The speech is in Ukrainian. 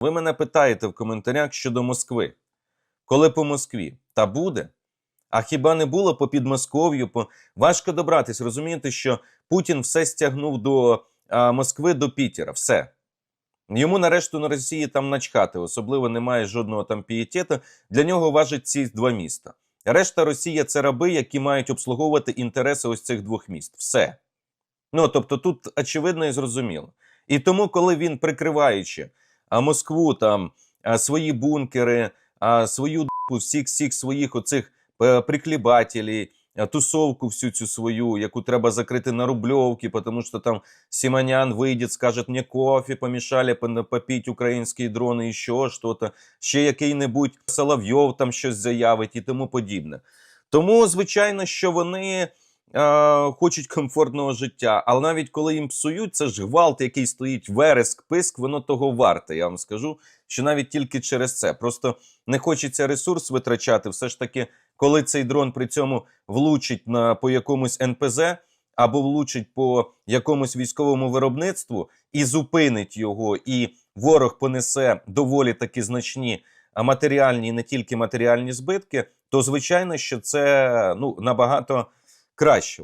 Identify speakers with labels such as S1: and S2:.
S1: Ви мене питаєте в коментарях щодо Москви. Коли по Москві? Та буде. А хіба не було по Підмосков'ю? По... Важко добратись. Розумієте, що Путін все стягнув до а, Москви, до Пітера. Все. Йому нарешту на Росії там начхати, особливо немає жодного там пієтету. Для нього важать ці два міста. Решта Росія це раби, які мають обслуговувати інтереси ось цих двох міст. Все. Ну тобто тут очевидно і зрозуміло. І тому, коли він прикриваючи Москву, там а, свої бункери, а, свою д**ку, всіх всіх своїх оцих е, приклібателів, тусовку всю цю свою, яку треба закрити на Рубльовці, тому що там Симонян вийде, скаже, мені кофе помішали попіть українські дрони і що що-то, ще який-небудь Соловйов там щось заявить і тому подібне. Тому, звичайно, що вони е, хочуть комфортного життя, але навіть коли їм псують, це ж гвалт, який стоїть вереск, писк, воно того варте. Я вам скажу, що навіть тільки через це. Просто не хочеться ресурс витрачати. Все ж таки, коли цей дрон при цьому влучить на по якомусь НПЗ або влучить по якомусь військовому виробництву і зупинить його, і ворог понесе доволі таки значні матеріальні не тільки матеріальні збитки, то звичайно, що це ну набагато краще.